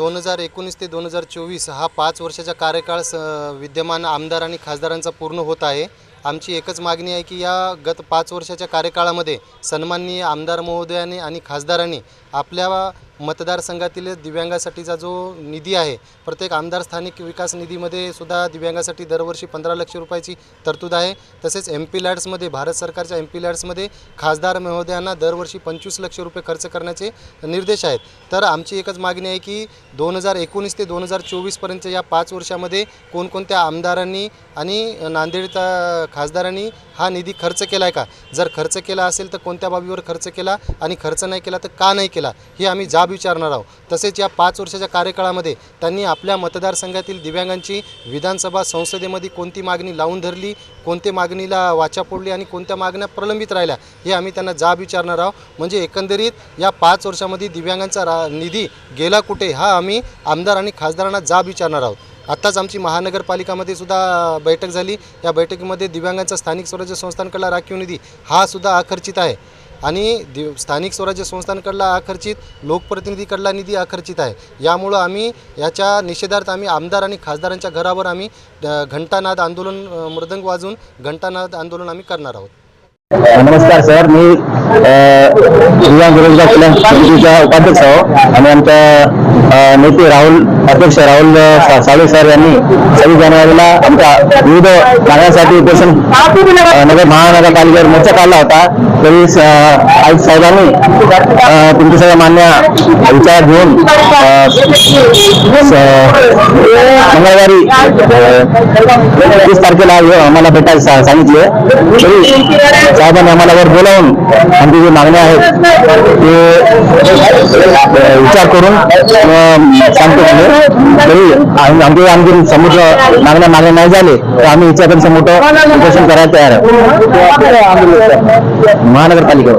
दोन हजार एकोणीस ते दोन हजार चोवीस हा पाच वर्षाचा कार्यकाळ स विद्यमान आमदार आणि खासदारांचा पूर्ण होत आहे. आमची एकच मागणी आहे की या गत पाच वर्षाच्या कार्यकाळामध्ये सन्माननीय आमदार महोदयाने आणि खासदारांनी आपल्या मतदारसंघातील दिव्यांगासाठीचा जो निधी आहे प्रत्येक आमदार स्थानिक विकास निधीमध्ये सुद्धा दिव्यांगासाठी दरवर्षी पंधरा लक्ष रुपयाची तरतूद आहे. तसेच एम पी लॅड्समध्ये भारत सरकारच्या एम पी लॅड्समध्ये खासदार महोदयांना दरवर्षी पंचवीस लक्ष रुपये खर्च करण्याचे निर्देश आहेत. तर आमची एकच मागणी आहे की दोन हजार एकोणीस ते दोन हजार चोवीसपर्यंत या पाच वर्षामध्ये कोणकोणत्या आमदारांनी आणि नांदेडच्या खासदारांनी हा निधी खर्च केला आहे का? जर खर्च केला असेल तर कोणत्या बाबीवर खर्च केला आणि खर्च नाही केला तर का नाही केला? हे आम्ही जाब विचारणार आहोत. तसेच या पाच वर्षाच्या कार्यकाळामध्ये त्यांनी आपल्या मतदारसंघातील दिव्यांगांची विधानसभा संसदेमध्ये कोणती मागणी लावून धरली कोणत्या मागणीला वाचा फोडली आणि कोणत्या मागण्या प्रलंबित राहिल्या हे आम्ही त्यांना जाब विचारणार आहोत. म्हणजे एकंदरीत या पाच वर्षामध्ये दिव्यांगांचा रा निधी गेला कुठे हा आम्ही आमदार आणि खासदारांना जाब विचारणार आहोत. आत्ताच आमची महानगरपालिकामध्ये सुद्धा बैठक झाली. या बैठकीमध्ये दिव्यांगांचा स्थानिक स्वराज्य संस्थांकडला राखीव निधी हा सुद्धा आकर्षित आहे. आणि दि स्थानिक स्वराज्य संस्थांकडला आखर्चित लोकप्रतिनिधीकडला निधी आखर्चित आहे. यामुळं आम्ही याच्या निषेधार्थ आम्ही आमदार आणि खासदारांच्या घरावर आम्ही घंटानाद आंदोलन मृदंग वाजवून घंटानाद आंदोलन आम्ही करणार आहोत. नमस्कार सर मी अ, दिव्यांग रोजगार कल्याण समितीचा उपाध्यक्ष आहो आणि आमच्या नेते राहुल अध्यक्ष राहुल अ, सर यांनी सव्वीस जानेवारीला आमच्या विविध मागण्यासाठी उपोषण नगर महानगरपालिकेवर मोर्चा काढला होता. तरी आयुक्त साहेबांनी तुमचे सगळ्या मान्य विचार घेऊन मंगळवारी तीस तारखेला आम्हाला भेटायला सांगितले. तरी साहेबांनी आम्हाला वर बोलावून आमची जी मागण्या आहेत ते विचार करून सांगतो म्हणजे तरी आमचे आमचे समुद्र मागण्या मागण्या नाही झाले तर आम्ही विचार मोठं उपोषण करायला तयार आहे. महानगरपालिकेवर.